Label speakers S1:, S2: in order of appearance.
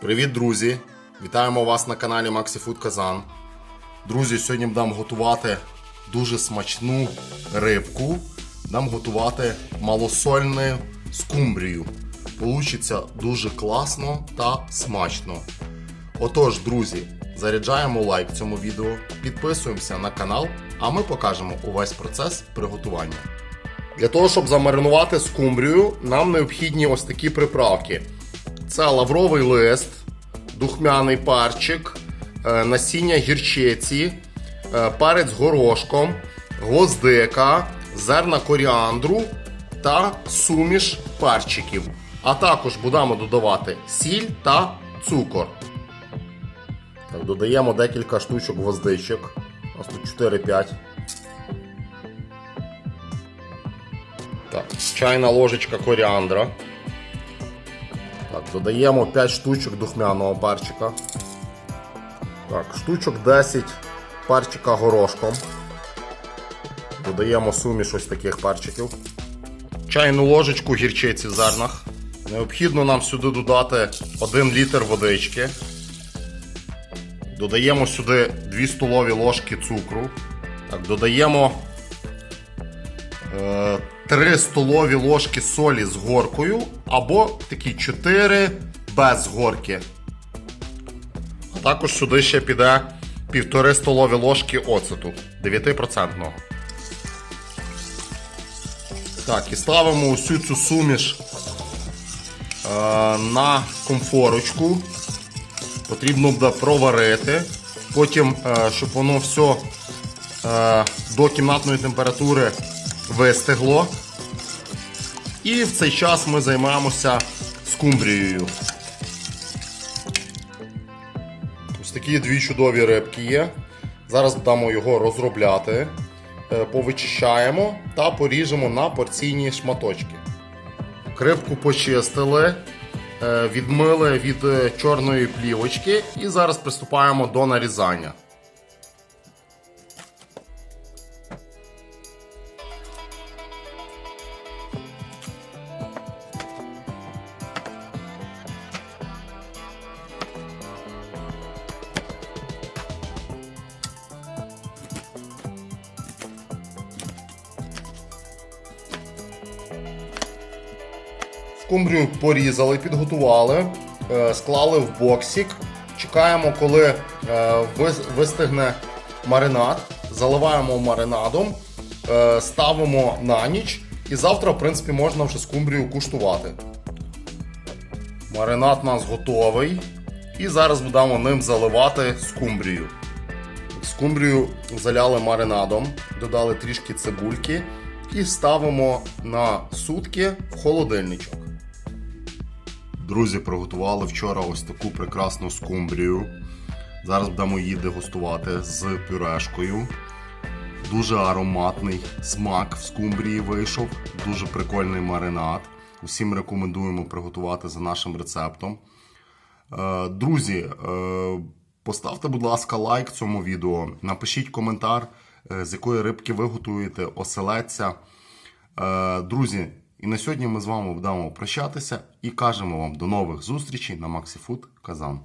S1: Привіт, друзі! Вітаємо вас на каналі MaxiFood Казан. Друзі, сьогодні будемо готувати дуже смачну рибку. Будемо готувати малосольну скумбрію. Получиться дуже класно та смачно. Отож, друзі, заряджаємо лайк цьому відео, підписуємося на канал, а ми покажемо увесь процес приготування. Для того, щоб замаринувати скумбрію, нам необхідні ось такі приправки. Це лавровий лист, духмяний парчик, е, насіння гірчиці, е, перець горошком, гвоздика, зерна коріандру та суміш парчиків. А також будемо додавати сіль та цукор. Так, додаємо декілька штучок гвоздичок. Нас тут 4-5. Так, чайна ложечка коріандра. Так, додаємо 5 штучок духмяного парчика. Так, штучок 10 парчика горошком. Додаємо суміш ось таких парчиків. Чайну ложечку гірчиці в зернах. Необхідно нам сюди додати 1 літр водички. Додаємо сюди 2 столові ложки цукру. Так, додаємо е, 3 столові ложки солі з горкою, або такі 4 без горки. А також сюди ще піде 1,5 столові ложки оцету 9%. Так, і ставимо усю цю суміш е, на комфорочку. Потрібно буде проварити. Потім, е, щоб воно все е, до кімнатної температури вистигло. І в цей час ми займаємося скумбрією. Ось такі дві чудові рибки є. Зараз будемо його розробляти, Е, повичищаємо та поріжемо на порційні шматочки. Крипку почистили, е, відмили від е, чорної плівочки і зараз приступаємо до нарізання. Скумбрію порізали, підготували, е, склали в боксик. Чекаємо, коли е, вистигне маринад. Заливаємо маринадом, е, ставимо на ніч. І завтра, в принципі, можна вже скумбрію куштувати. Маринад у нас готовий. І зараз будемо ним заливати скумбрію. Скумбрію заляли маринадом, додали трішки цибульки і ставимо на сутки в холодильничок. Друзі, приготували вчора ось таку прекрасну скумбрію. Зараз будемо її дегустувати з пюрешкою. Дуже ароматний смак в скумбрії вийшов, дуже прикольний маринад. Усім рекомендуємо приготувати за нашим рецептом. Е, Друзі, е, поставте, будь ласка, лайк цьому відео. Напишіть коментар, е, з якої рибки ви готуєте, оселедця. Е, Друзі, і на сьогодні ми з вами будемо прощатися і кажемо вам до нових зустрічей на MaxiFood Казан.